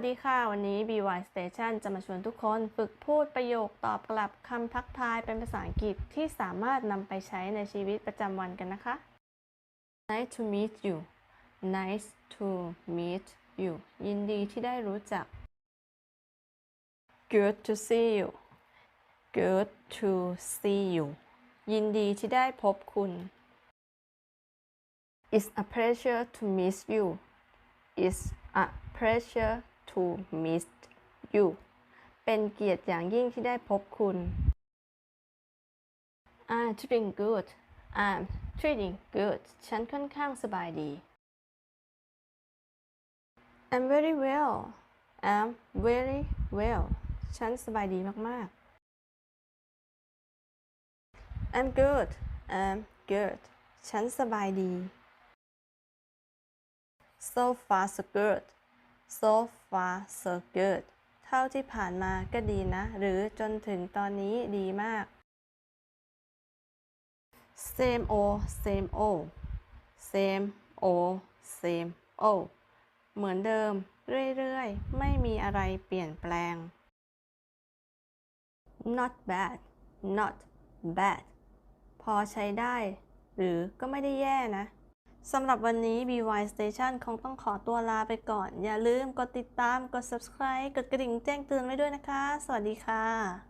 วัสดีค่ะ วันนี้ BY Station จะมาชวนทุกคนฝึกพูดประโยคตอบกลับคำทักทายเป็นภาษาอังกฤษที่สามารถนำไปใช้ในชีวิตประจำวันกันนะคะ Nice to meet you Nice to meet you ยินดีที่ได้รู้จัก Good to see you Good to see you ยินดีที่ได้พบคุณ It's a pleasure to meet you It's a pleasure to meet you เป็นเกียรติอย่างยิ่งที่ได้พบคุณ I'm doing good I'm doing good ฉันค่อนข้างสบายดี I'm very well I'm very well ฉันสบายดีมาก ๆ I'm good I'm good ฉันสบายดี so far so good so far so good เท่าที่ผ่านมาก็ดีนะ หรือจนถึงตอนนี้ดีมาก same o same o same o same o เหมือนเดิม เรื่อยๆ ไม่มีอะไรเปลี่ยนแปลง not bad not bad พอใช้ได้ หรือก็ไม่ได้แย่นะ สำหรับวันนี้ BY Station คงต้องขอตัวลาไปก่อน อย่าลืมกดติดตาม กด subscribe กดกระดิ่งแจ้งเตือนไว้ด้วยนะคะ สวัสดีค่ะ